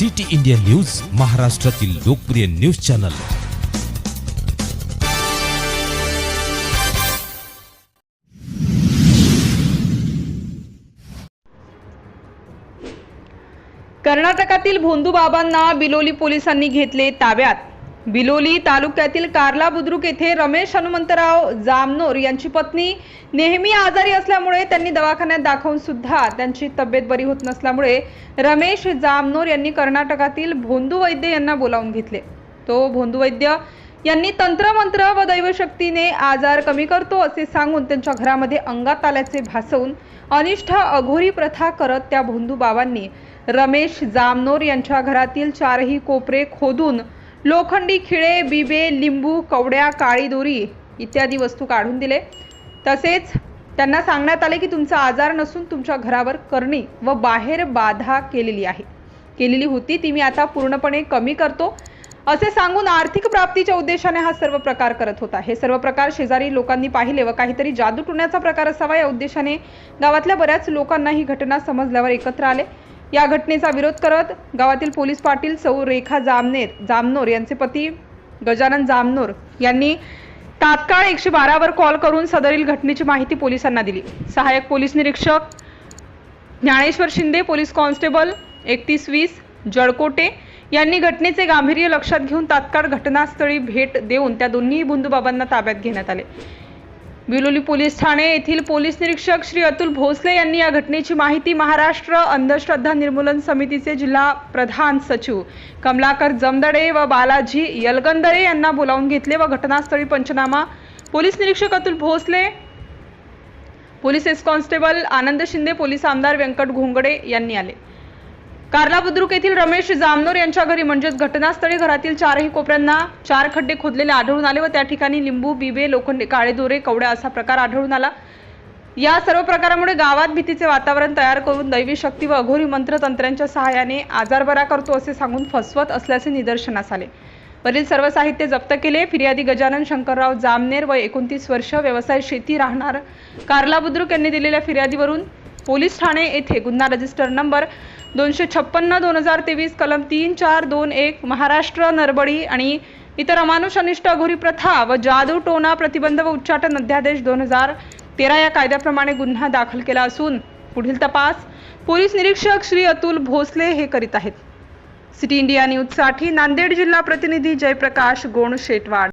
City India news महाराष्ट्रातील लोकप्रिय news channel. कर्नाटकातील भोंदूबाबांना बिलोली पोलिसांनी घेतले ताब्यात. बिलोली तालुक्यातील कार्ला बुद्रुक येथे रमेश हनुमंतराव जामनोर यांची पत्नी नेहमी आजारी असल्यामुळे त्यांनी दवाखान्यात दाखवून सुद्धा त्यांची तब्येत बरी होत नसल्यामुळे रमेश जामनोर यांनी कर्नाटकातील भोंदू वैद्य यांना बोलावून घेतले. तो भोंदू वैद्य यांनी तंत्रमंत्र व दैवशक्तीने आजार कमी करतो असे सांगून त्यांच्या घरामध्ये अंगात आल्याचे भासवून अनिष्ठ अघोरी प्रथा करत त्या भोंदू बाबांनी रमेश जामनोर यांच्या घरातील चारही कोपरे खोदून लोखंडी खिळे बिबे लिंबू कवड्या काळी दोरी इत्यादी वस्तू काढून दिले. तसेच त्यांना सांगण्यात आले की तुमचा आजार नसून तुमच्या घरावर करणी व बाहेर बाधा केलेली आहे. केलेली होती ती मी आता पूर्णपणे कमी करतो. असे सांगून आर्थिक प्राप्तीच्या उद्देशाने हा सर्व प्रकार करत होता. हे सर्व प्रकार शेजारी लोकांनी पाहिले व काहीतरी जादू टोण्याचा प्रकार असावा या उद्देशाने गावातल्या बऱ्याच लोकांना ही घटना समजल्यावर एकत्र आले. या घटनेचा विरोध करत गावातील पोलीस पाटील सौ रेखा जामनेर जामनोर यांचे पती गजानन जामनोर यांनी तात्काळ एकशे बारावर कॉल करून सदरील घटनेची माहिती पोलिसांना दिली. सहाय्यक पोलीस निरीक्षक ज्ञानेश्वर शिंदे पोलीस कॉन्स्टेबल एकतीस वीस जळकोटे यांनी घटनेचे गांभीर्य लक्षात घेऊन तात्काळ घटनास्थळी भेट देऊन त्या दोन्ही बंधूबाबांना ताब्यात घेण्यात आले. बिलोली पोलीस ठाणे येथील पोलीस निरीक्षक श्री अतुल भोसले यांनी या घटनेची माहिती महाराष्ट्र अंधश्रद्धा निर्मूलन समितीचे जिल्हा प्रधान सचिव कमलाकर जमदडे व बालाजी यलगंदरे यांना बोलावून घेतले व घटनास्थळी पंचनामा. पोलीस निरीक्षक Atul Bhosale police S constable Anand Shinde police आमदार व्यंकट घोंगडे यांनी आले. कार्ला बुद्रुक येथील रमेश जामनोर यांच्या घरी म्हणजेच घटनास्थळी घरातील चारही कोपऱ्यांना चार खड्डे खोदलेले आढळून आले व त्या ठिकाणी लिंबू बिबे लोखंडे काळे दोरे कवड्या असा प्रकार आढळून आला. या सर्व प्रकारामुळे गावात भीतीचे वातावरण तयार करून दैवी शक्ती व अघोरी मंत्रतंत्रांच्या सहाय्याने आजार बरा करतो असे सांगून फसवत असल्याचे निदर्शनास आले. वरील सर्व साहित्य जप्त केले. फिर्यादी गजानन शंकरराव जामनेर व एकोणतीस वर्ष व्यवसाय शेती राहणार. कार्ला बुद्रुक यांनी दिलेल्या फिर्यादीवरून पोलीस ठाणे येथे गुन्हा रजिस्टर नंबर दोनशे छप्पन्न दोन हजार तेवीस कलम तीन चार दोन एक महाराष्ट्र नरबडी आणि इतर अमानुष अनिष्ट अघोरी प्रथा व जादू टोना प्रतिबंध व उच्चाटन अध्यादेश दोन हजार तेरा या कायद्याप्रमाणे गुन्हा दाखल केला असून पुढील तपास पोलीस निरीक्षक श्री अतुल भोसले हे करीत आहेत. सिटी इंडिया न्यूजसाठी नांदेड जिल्हा प्रतिनिधी जयप्रकाश गोण शेटवाड